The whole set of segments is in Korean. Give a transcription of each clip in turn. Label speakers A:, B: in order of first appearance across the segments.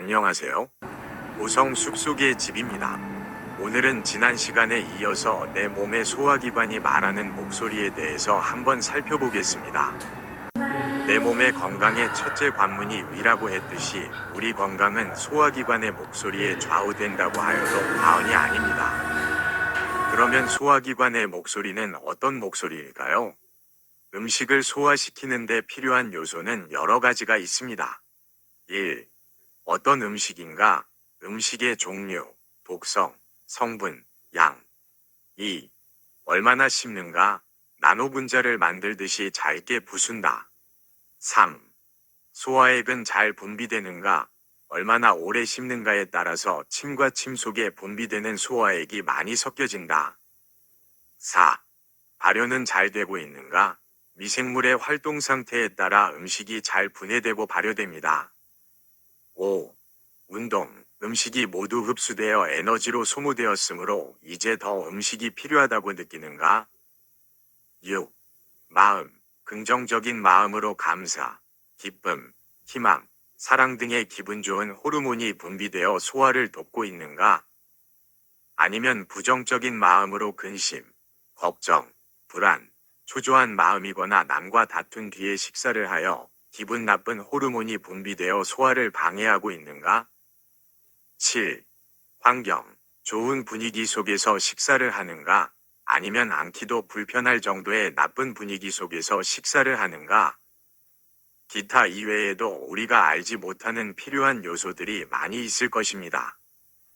A: 안녕하세요. 고성 숲속의 집입니다. 오늘은 지난 시간에 이어서 내 몸의 소화기관이 말하는 목소리에 대해서 한번 살펴보겠습니다. 내 몸의 건강의 첫째 관문이 위라고 했듯이 우리 건강은 소화기관의 목소리에 좌우된다고 하여도 과언이 아닙니다. 그러면 소화기관의 목소리는 어떤 목소리일까요? 음식을 소화시키는데 필요한 요소는 여러 가지가 있습니다. 1. 어떤 음식인가? 음식의 종류, 독성, 성분, 양. 2. 얼마나 씹는가? 나노 분자를 만들듯이 잘게 부순다. 3. 소화액은 잘 분비되는가? 얼마나 오래 씹는가에 따라서 침과 침 속에 분비되는 소화액이 많이 섞여진다. 4. 발효는 잘 되고 있는가? 미생물의 활동 상태에 따라 음식이 잘 분해되고 발효됩니다. 5. 운동, 음식이 모두 흡수되어 에너지로 소모되었으므로 이제 더 음식이 필요하다고 느끼는가? 6. 마음, 긍정적인 마음으로 감사, 기쁨, 희망, 사랑 등의 기분 좋은 호르몬이 분비되어 소화를 돕고 있는가? 아니면 부정적인 마음으로 근심, 걱정, 불안, 초조한 마음이거나 남과 다툰 뒤에 식사를 하여 기분 나쁜 호르몬이 분비되어 소화를 방해하고 있는가? 7. 환경. 좋은 분위기 속에서 식사를 하는가? 아니면 않기도 불편할 정도의 나쁜 분위기 속에서 식사를 하는가? 기타 이외에도 우리가 알지 못하는 필요한 요소들이 많이 있을 것입니다.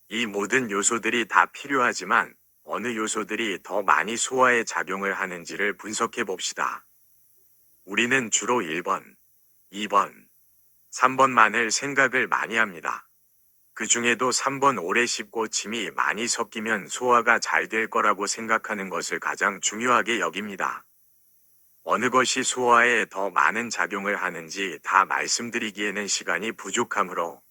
A: 이 모든 요소들이 다 필요하지만 어느 요소들이 더 많이 소화에 작용을 하는지를 분석해 봅시다. 우리는 주로 1번, 2번, 3번만을 생각을 많이 합니다. 그 중에도 3번 오래 씹고 침이 많이 섞이면 소화가 잘 될 거라고 생각하는 것을 가장 중요하게 여깁니다. 어느 것이 소화에 더 많은 작용을 하는지 다 말씀드리기에는 시간이 부족하므로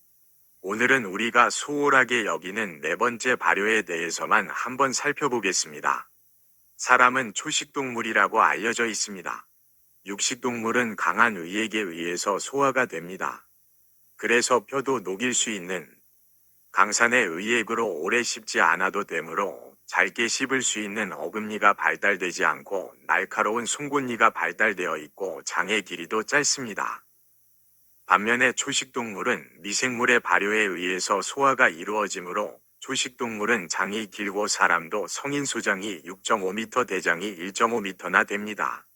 A: 오늘은 우리가 소홀하게 여기는 네 번째 발효에 대해서만 한번 살펴보겠습니다. 사람은 초식동물이라고 알려져 있습니다. 육식동물은 강한 의액에 의해서 소화가 됩니다. 그래서 뼈도 녹일 수 있는 강산의 의액으로 오래 씹지 않아도 되므로 잘게 씹을 수 있는 어금니가 발달되지 않고 날카로운 송곳니가 발달되어 있고 장의 길이도 짧습니다. 반면에 초식동물은 미생물의 발효에 의해서 소화가 이루어지므로 초식동물은 장이 길고 사람도 성인 소장이 6.5m 대장이 1.5m나 됩니다.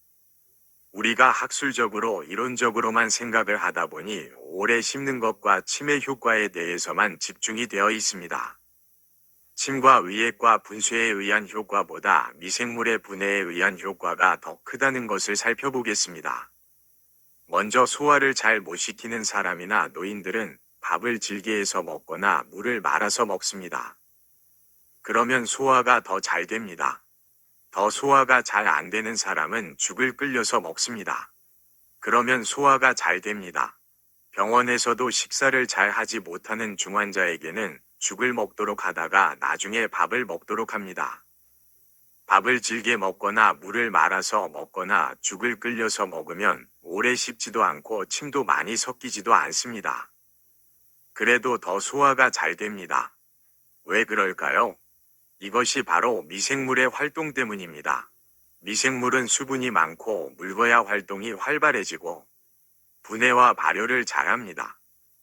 A: 우리가 학술적으로 이론적으로만 생각을 하다 보니 오래 씹는 것과 침의 효과에 대해서만 집중이 되어 있습니다. 침과 의액과 분쇄에 의한 효과보다 미생물의 분해에 의한 효과가 더 크다는 것을 살펴보겠습니다. 먼저 소화를 잘 못 시키는 사람이나 노인들은 밥을 질게 해서 먹거나 물을 말아서 먹습니다. 그러면 소화가 더 잘 됩니다. 더 소화가 잘 안 되는 사람은 죽을 끓여서 먹습니다. 그러면 소화가 잘 됩니다. 병원에서도 식사를 잘 하지 못하는 중환자에게는 죽을 먹도록 하다가 나중에 밥을 먹도록 합니다. 밥을 질게 먹거나 물을 말아서 먹거나 죽을 끓여서 먹으면 오래 씹지도 않고 침도 많이 섞이지도 않습니다. 그래도 더 소화가 잘 됩니다. 왜 그럴까요? 이것이 바로 미생물의 활동 때문입니다. 미생물은 수분이 많고 묽어야 활동이 활발해지고 분해와 발효를 잘합니다.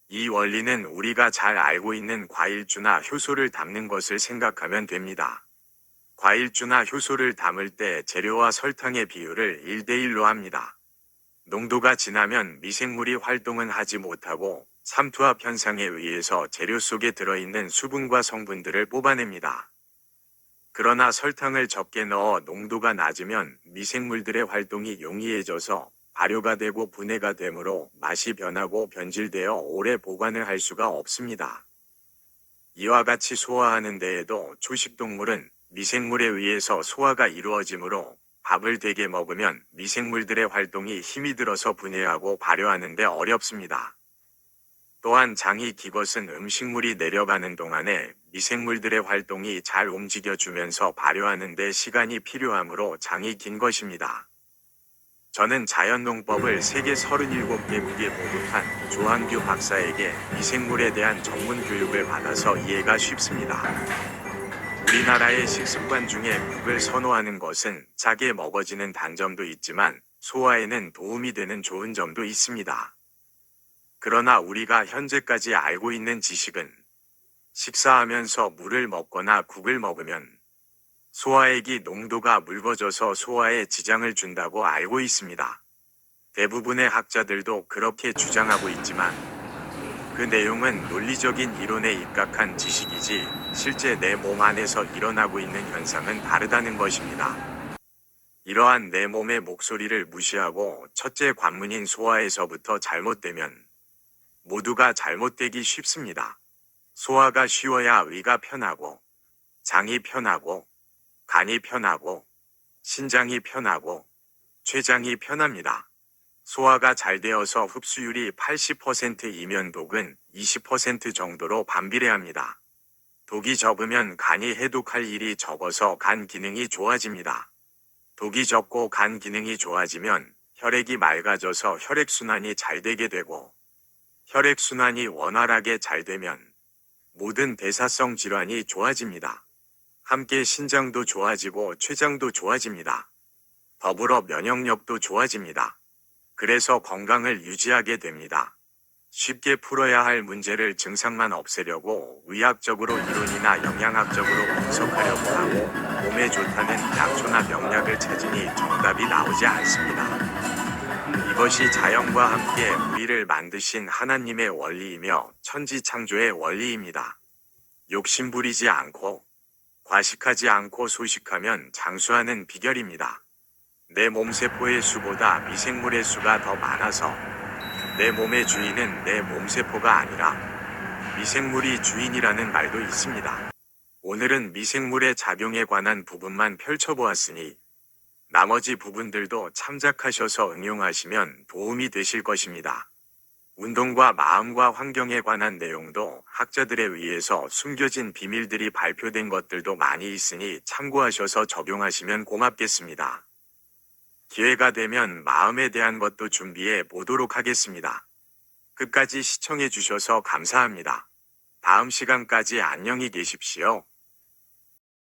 A: 이 원리는 우리가 잘 알고 있는 과일주나 효소를 담는 것을 생각하면 됩니다. 과일주나 효소를 담을 때 재료와 설탕의 비율을 1대1로 합니다. 농도가 지나면 미생물이 활동은 하지 못하고 삼투압 현상에 의해서 재료 속에 들어있는 수분과 성분들을 뽑아냅니다. 그러나 설탕을 적게 넣어 농도가 낮으면 미생물들의 활동이 용이해져서 발효가 되고 분해가 되므로 맛이 변하고 변질되어 오래 보관을 할 수가 없습니다. 이와 같이 소화하는 데에도 초식동물은 미생물에 의해서 소화가 이루어지므로 밥을 대게 먹으면 미생물들의 활동이 힘이 들어서 분해하고 발효하는데 어렵습니다. 또한 장이 기것은 음식물이 내려가는 동안에 미생물들의 활동이 잘 움직여주면서 발효하는 데 시간이 필요하므로 장이 긴 것입니다. 저는 자연농법을 세계 37개국에 보급한 조한규 박사에게 미생물에 대한 전문 교육을 받아서 이해가 쉽습니다. 우리나라의 식습관 중에 묵을 선호하는 것은 짜게 먹어지는 단점도 있지만 소화에는 도움이 되는 좋은 점도 있습니다. 그러나 우리가 현재까지 알고 있는 지식은 식사하면서 물을 먹거나 국을 먹으면 소화액이 농도가 묽어져서 소화에 지장을 준다고 알고 있습니다. 대부분의 학자들도 그렇게 주장하고 있지만 그 내용은 논리적인 이론에 입각한 지식이지 실제 내 몸 안에서 일어나고 있는 현상은 다르다는 것입니다. 이러한 내 몸의 목소리를 무시하고 첫째 관문인 소화에서부터 잘못되면 모두가 잘못되기 쉽습니다. 소화가 쉬워야 위가 편하고 장이 편하고 간이 편하고 신장이 편하고 췌장이 편합니다. 소화가 잘 되어서 흡수율이 80%이면 독은 20% 정도로 반비례합니다. 독이 적으면 간이 해독할 일이 적어서 간 기능이 좋아집니다. 독이 적고 간 기능이 좋아지면 혈액이 맑아져서 혈액순환이 잘 되게 되고 혈액순환이 원활하게 잘 되면 모든 대사성 질환이 좋아집니다. 함께 신장도 좋아지고 췌장도 좋아집니다. 더불어 면역력도 좋아집니다. 그래서 건강을 유지하게 됩니다. 쉽게 풀어야 할 문제를 증상만 없애려고 의학적으로 이론이나 영양학적으로 분석하려고 하고 몸에 좋다는 약초나 명약을 찾으니 정답이 나오지 않습니다. 이것이 자연과 함께 우리를 만드신 하나님의 원리이며 천지 창조의 원리입니다. 욕심부리지 않고 과식하지 않고 소식하면 장수하는 비결입니다. 내 몸세포의 수보다 미생물의 수가 더 많아서 내 몸의 주인은 내 몸세포가 아니라 미생물이 주인이라는 말도 있습니다. 오늘은 미생물의 작용에 관한 부분만 펼쳐보았으니 나머지 부분들도 참작하셔서 응용하시면 도움이 되실 것입니다. 운동과 마음과 환경에 관한 내용도 학자들에 의해서 숨겨진 비밀들이 발표된 것들도 많이 있으니 참고하셔서 적용하시면 고맙겠습니다. 기회가 되면 마음에 대한 것도 준비해 보도록 하겠습니다. 끝까지 시청해 주셔서 감사합니다. 다음 시간까지 안녕히 계십시오.